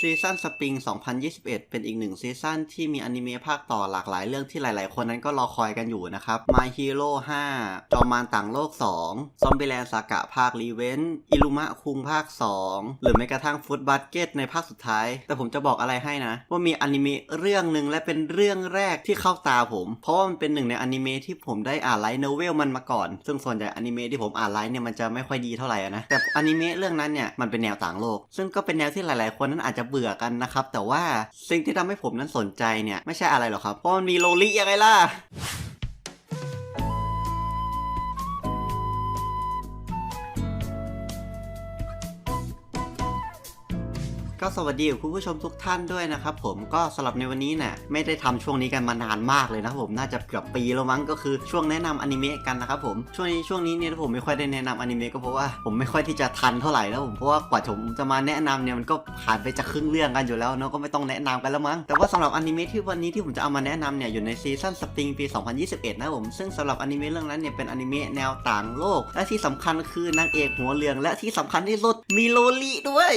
ซีซั่นสปริง 2021 เป็นอีกหนึ่งซีซั่นที่มีอนิเมะภาคต่อหลากหลายเรื่องที่หลาย ๆ คนนั้นก็รอคอยกันอยู่นะครับ My Hero 5 จอมมารต่างโลก 2 ซอมบี้แลนด์สากะภาครีเวนต์อิลุมะคุงภาค 2 หรือแม้กระทั่งฟุตบัตเก็ตในภาคสุดท้าย แต่ผมจะบอกอะไรให้นะ ว่ามีอนิเมะเรื่องหนึ่งและเป็นเรื่องแรกที่เข้าตาผม เพราะว่ามันเป็นหนึ่งในอนิเมะที่ผมได้อ่านไลท์โนเวลมันมาก่อน ซึ่งส่วนใหญ่อนิเมะที่ผมอ่านไลท์เนี่ยมันจะไม่ค่อยดีเท่าไหร่นะแต่อนิเมะเรื่องนั้นเนี่ยมันเป็นแนวต่างโลก ซึ่งก็เป็นแนวที่หลาย ๆ คนนั้นอาจจะเบื่อกันนะครับ แต่ว่าสิ่งที่ทำให้ผมนั้นสนใจเนี่ย ไม่ใช่อะไรหรอกครับ เพราะมันมีโลลิยังไงล่ะ ก็สวัสดีคุณผู้ชมทุกท่านด้วยนะครับผมก็สำหรับในวันนี้เนี่ยไม่ได้ทำช่วงนี้กันมานานมากเลยนะผมน่าจะเกือบปีแล้วมั้งก็คือช่วงแนะนำอนิเมะกันนะครับผมช่วงนี้ช่วงนี้เนี่ยผมไม่ค่อยได้แนะนำอนิเมะก็เพราะว่าผมไม่ค่อยที่จะทันเท่าไหร่แล้วผมเพราะว่ากว่าผมจะมาแนะนำเนี่ยมันก็ผ่านไปจะครึ่งเรื่องกันอยู่แล้วเนาะก็ไม่ต้องแนะนำกันแล้วมั้งแต่ว่าสำหรับอนิเมะที่วันนี้ที่ผมจะเอามาแนะนำเนี่ยอยู่ในซีซั่นสปริงปี 2021 นะผมซึ่งสำหรับอนิเมะเรื่องนั้นเนี่ยเป็นอนิเมะแนวต่างโลก และที่สำคัญคือนางเอกหัวเรืองและที่สำคัญที่สุดมีโลลิด้วย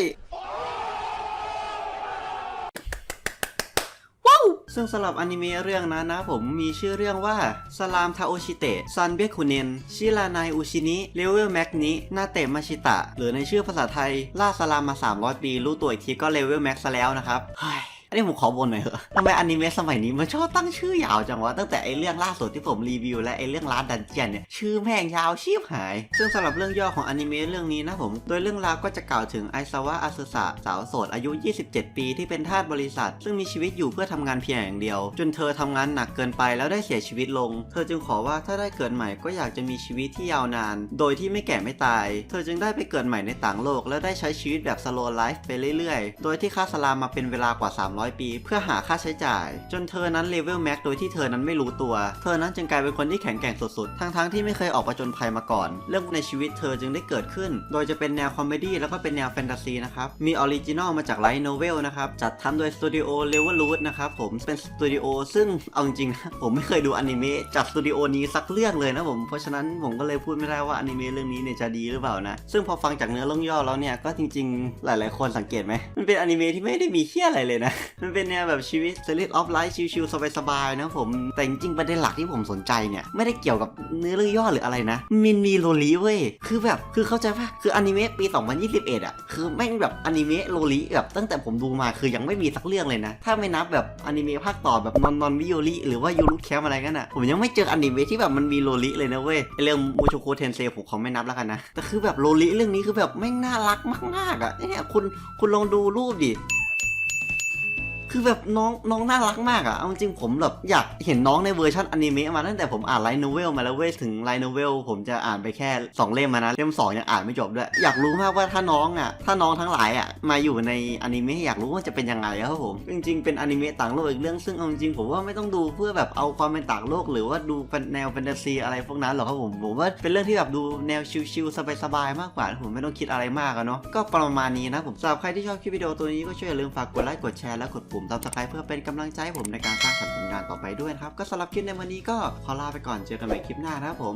ซึ่งสำหรับอนิเมะเรื่องนั้นนะผมมีชื่อเรื่องว่าสลามทาโอชิเตะซันเบคุเนนชิรานายอุชินิเลเวลแม็กนินาเตะมาชิตะ หรือในชื่อภาษาไทยล่าสลามมา 300 ปี รู้ตัวอีกทีก็เลเวลแม็กซะแล้วนะครับเฮ้ย อันนี้ผมขอบนหน่อยเหอะทำไมอนิเมะสมัยนี้มันชอบตั้งชื่อยาวจังวะตั้งแต่ไอเรื่องล่าสุดที่ผมรีวิว และไอเรื่องร้านดันเจียนเนี่ยชื่อแม่งยาวชีพหาย ซึ่งสำหรับเรื่องย่อของอนิเมะเรื่องนี้นะผม โดยเรื่องราวก็จะกล่าวถึงไอซาวะอาซึสะสาวโสดอายุ 27 ปีที่เป็นทาสบริษัท ซึ่งมีชีวิตอยู่เพื่อทำงานเพียงอย่างเดียว จนเธอทำงานหนักเกินไปแล้วได้เสียชีวิตลง เธอจึงขอว่าถ้าได้เกิดใหม่ก็อยากจะมีชีวิตที่ยาวนาน โดยที่ไม่แก่ไม่ตาย เธอจึงได้ไปเกิดใหม่ในต่างโลก และได้ใช้ชีวิตแบบสโลไลฟ์ไปเรื่อยๆ โดยที่ค่าสลามมาเป็นเวลากว่า300 ปี เพื่อหาค่าใช้จ่าย จนเธอนั้นเลเวลแม็กโดยที่เธอนั้นไม่รู้ตัว เธอนั้นจึงกลายเป็นคนที่แข็งแกร่งสุดๆ ทั้งๆที่ไม่เคยออกประจนภัยมาก่อน เรื่องในชีวิตเธอจึงได้เกิดขึ้น โดยจะเป็นแนวคอมเมดี้แล้วก็เป็นแนวแฟนตาซีนะครับ มีออริจินอลมาจากไลท์โนเวลนะครับ จัดทำโดยสตูดิโอเลเวลลูดนะครับผม เป็นสตูดิโอซึ่งเอาจริงๆผมไม่เคยดูอนิเมะจากสตูดิโอนี้สักเรื่องเลยนะผม เพราะฉะนั้นผมก็เลยพูดไม่ได้ว่าอนิเมะเรื่องนี้เนี่ยจะดีหรือเปล่านะ ซึ่งพอฟังจากเนื้อเรื่องย่อแล้วเนี่ยก็จริงๆ หลาย ๆ คนสังเกตไหมมันเป็นอนิเมะที่ไม่ได้มีเฮี้ยอะไรเลยนะมันเป็นแนวแบบชีวิต s ลิ r ออฟไลฟ์ชิลๆสบายๆนะผมแต่จริงๆประเด็นหลักที่ผมสนใจเนี่ย ไม่ได้เกี่ยวกับเนื้อเรื่องย่อหรืออะไรนะ มินมีโลลีเว้ย คือแบบคือเข้าใจป่ะ คืออนิเมะปี 2021 อะ คือแม่งแบบอนิเมะโลลีแบบตั้งแต่ผมดูมาคือยังไม่มีสักเรื่องเลยนะ ถ้าไม่นับแบบอนิเมะภาคต่อแบบนอนนอนวิโอลิหรือว่ายูรุแคมอะไรกันอะ ผมยังไม่เจออนิเมะที่แบบมันมีโลลิเลยนะเว้ยเรื่องมูโชโคเทนเซผมขอไม่นับแล้วกันนะแต่คือแบบโลลิเรื่องนี้คือแบบแม่งน่ารักมากๆอะเนี่ยคุณคุณลองดูรูปดิ คือแบบน้องน้องน่ารักมากอะเอาจริงผมแบบอยากเห็นน้องในเวอร์ชันอนิเมะมาตั้งแต่ผมอ่านไลท์โนเวลมาแล้วเว้ยถึงไลท์โนเวลผมจะอ่านไปแค่ 2 เล่มมานะ เล่ม2ยังอ่านไม่จบด้วย อยากรู้มากว่าถ้าน้องอะถ้าน้องทั้งหลายอะมาอยู่ในอนิเมะอยากรู้ว่าจะเป็นยังไงครับผมจริงๆเป็นอนิเมะต่างโลกอีกเรื่องซึ่งเอาจริงผมว่าไม่ต้องดูเพื่อแบบเอาความเป็นต่างโลก หรือว่าดูแนวแฟนตาซีอะไรพวกนั้นหรอกครับผมผมว่าเป็นเรื่องที่แบบดูแนวชิลๆสบายๆมากกว่าผมไม่ต้องคิดอะไรมากอะเนาะก็ประมาณนี้นะผมสำหรับใครที่ชอบคลิปวิดีโอตัวนี้ก็ช่วยอย่าลืมฝากกดไลค์กดแชร์และกดปุ่ม subscribe เพื่อเป็นกำลังใจให้ผมในการสร้างสรรค์ผลงานต่อไปด้วยนะครับ ก็สำหรับคลิปในวันนี้ก็ขอลาไปก่อนเจอกันใหม่คลิปหน้านะครับผม